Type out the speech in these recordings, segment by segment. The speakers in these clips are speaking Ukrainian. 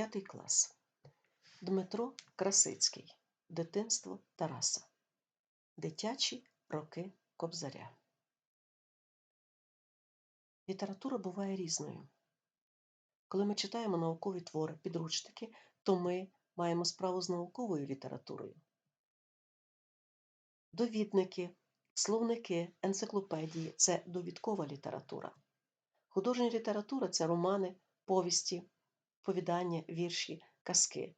П'ятий клас. Дмитро Красицький. Дитинство Тараса. Дитячі роки Кобзаря. Література буває різною. Коли ми читаємо наукові твори, підручники, то ми маємо справу з науковою літературою. Довідники, словники, енциклопедії це довідкова література. Художня література це романи, повісті, повідання, вірші, казки.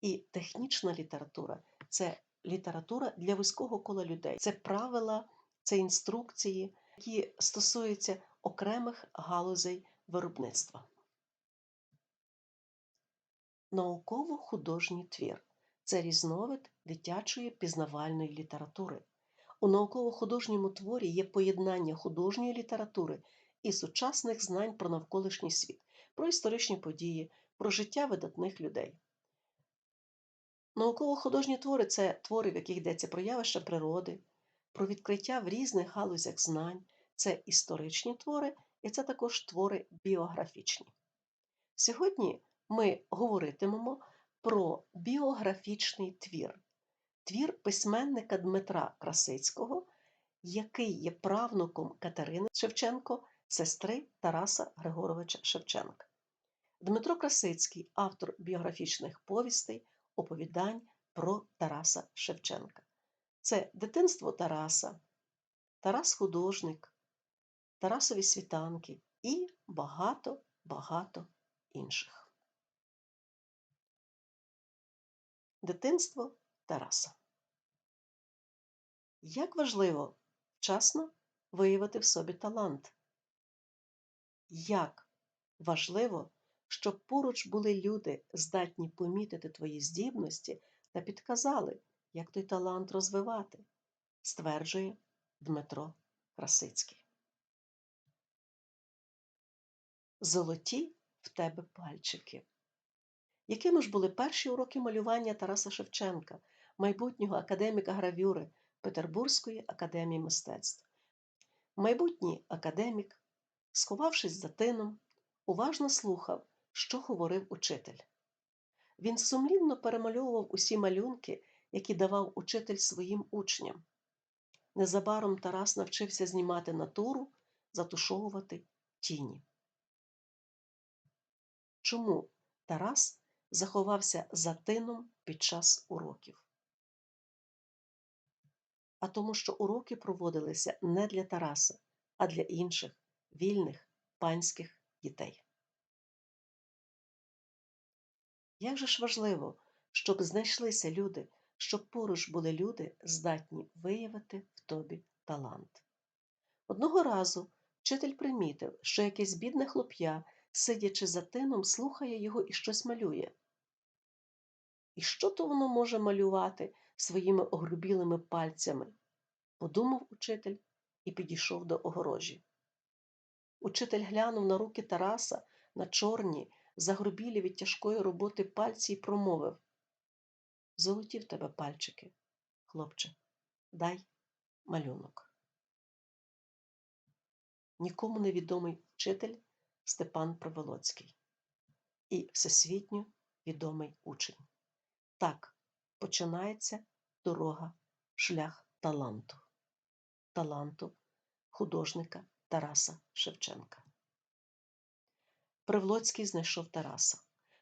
І технічна література це література для вузького кола людей. Це правила, це інструкції, які стосуються окремих галузей виробництва. Науково-художній твір це різновид дитячої пізнавальної літератури. У науково-художньому творі є поєднання художньої літератури і сучасних знань про навколишній світ, про історичні події, про життя видатних людей. Науково-художні твори це твори, в яких йдеться про явища природи, про відкриття в різних галузях знань, це історичні твори і це також твори біографічні. Сьогодні ми говоритимемо про біографічний твір, твір письменника Дмитра Красицького, який є правнуком Катерини Шевченко, сестри Тараса Григоровича Шевченка. Дмитро Красицький автор біографічних повістей, оповідань про Тараса Шевченка. Це дитинство Тараса, Тарас художник, Тарасові світанки і багато-багато інших. Дитинство Тараса. Як важливо вчасно виявити в собі талант? Як важливо, щоб поруч були люди, здатні помітити твої здібності та підказали, як той талант розвивати, стверджує Дмитро Красицький. Золоті в тебе пальчики. Якими ж були перші уроки малювання Тараса Шевченка, майбутнього академіка гравюри Петербурзької академії мистецтв? Майбутній академік, сховавшись за тином, уважно слухав, що говорив учитель. Він сумлінно перемальовував усі малюнки, які давав учитель своїм учням. Незабаром Тарас навчився знімати натуру, затушовувати тіні. Чому Тарас заховався за тином під час уроків? А тому, що уроки проводилися не для Тараса, а для інших вільних панських дітей. Як же ж важливо, щоб знайшлися люди, щоб поруч були люди, здатні виявити в тобі талант. Одного разу вчитель примітив, що якесь бідне хлоп'я, сидячи за тином, слухає його і щось малює. І що то воно може малювати своїми огрубілими пальцями? подумав учитель і підійшов до огорожі. Учитель глянув на руки Тараса на чорні, загрубілі від тяжкої роботи пальці і промовив Золоті в тебе пальчики, хлопче, дай малюнок. Нікому невідомий вчитель Степан Проволоцький і всесвітньо відомий учень. Так починається дорога, шлях таланту, таланту художника Тараса Шевченка. Привлоцький знайшов Тараса.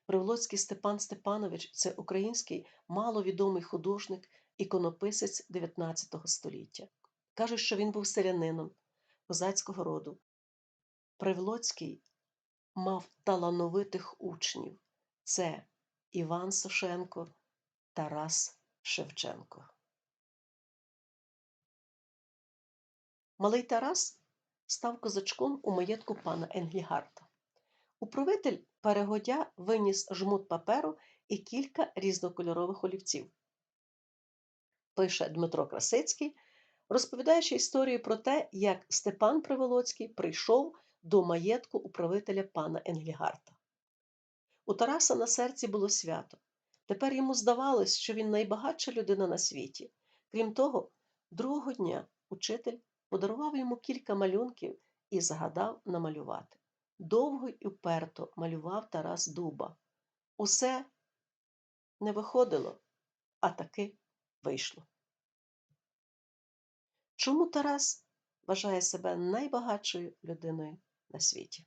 Привлоцький Степан Степанович це український маловідомий художник, іконописець 19 століття. Кажуть, що він був селянином козацького роду. Привлоцький мав талановитих учнів це Іван Сошенко, Тарас Шевченко. Малий Тарас став козачком у маєтку пана Енглігарта. Управитель перегодя виніс жмут паперу і кілька різнокольорових олівців. Пише Дмитро Красицький, розповідаючи історію про те, як Степан Приволоцький прийшов до маєтку управителя пана Енглігарта. У Тараса на серці було свято. Тепер йому здавалось, що він найбагатша людина на світі. Крім того, другого дня учитель подарував йому кілька малюнків і загадав намалювати. Довго й уперто малював Тарас дуба. усе не виходило, а таки вийшло. Чому Тарас вважає себе найбагатшою людиною на світі?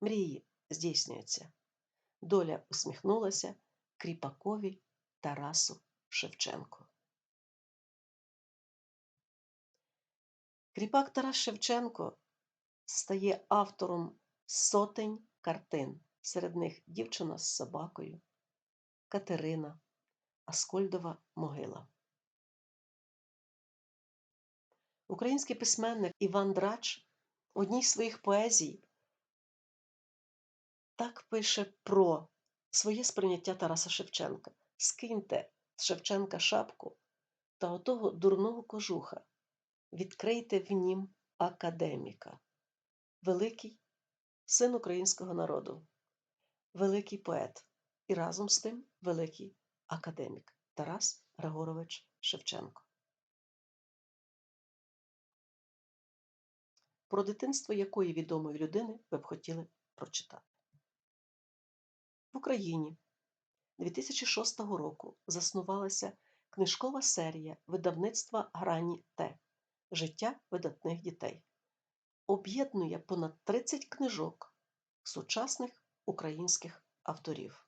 Мрії здійснюються. Доля усміхнулася кріпакові Тарасу Шевченку. Кріпак Тарас Шевченко стає автором сотень картин, серед них дівчина з собакою, Катерина, Аскольдова могила. Український письменник Іван Драч в одній з своїх поезій так пише про своє сприйняття Тараса Шевченка. Скиньте з Шевченка шапку та отого дурного кожуха, відкрийте в нім академіка, великий син українського народу, великий поет і разом з тим великий академік Тарас Григорович Шевченко. Про дитинство якої відомої людини ви б хотіли прочитати? В Україні 2006 року заснувалася книжкова серія видавництва Грані Т Життя видатних дітей. Об'єднує понад 30 книжок сучасних українських авторів.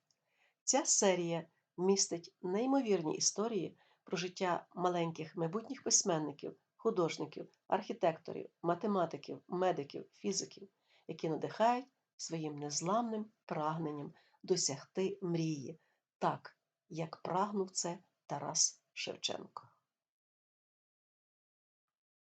Ця серія містить неймовірні історії про життя маленьких майбутніх письменників, художників, архітекторів, математиків, медиків, фізиків, які надихають своїм незламним прагненням досягти мрії, так як прагнув це Тарас Шевченко.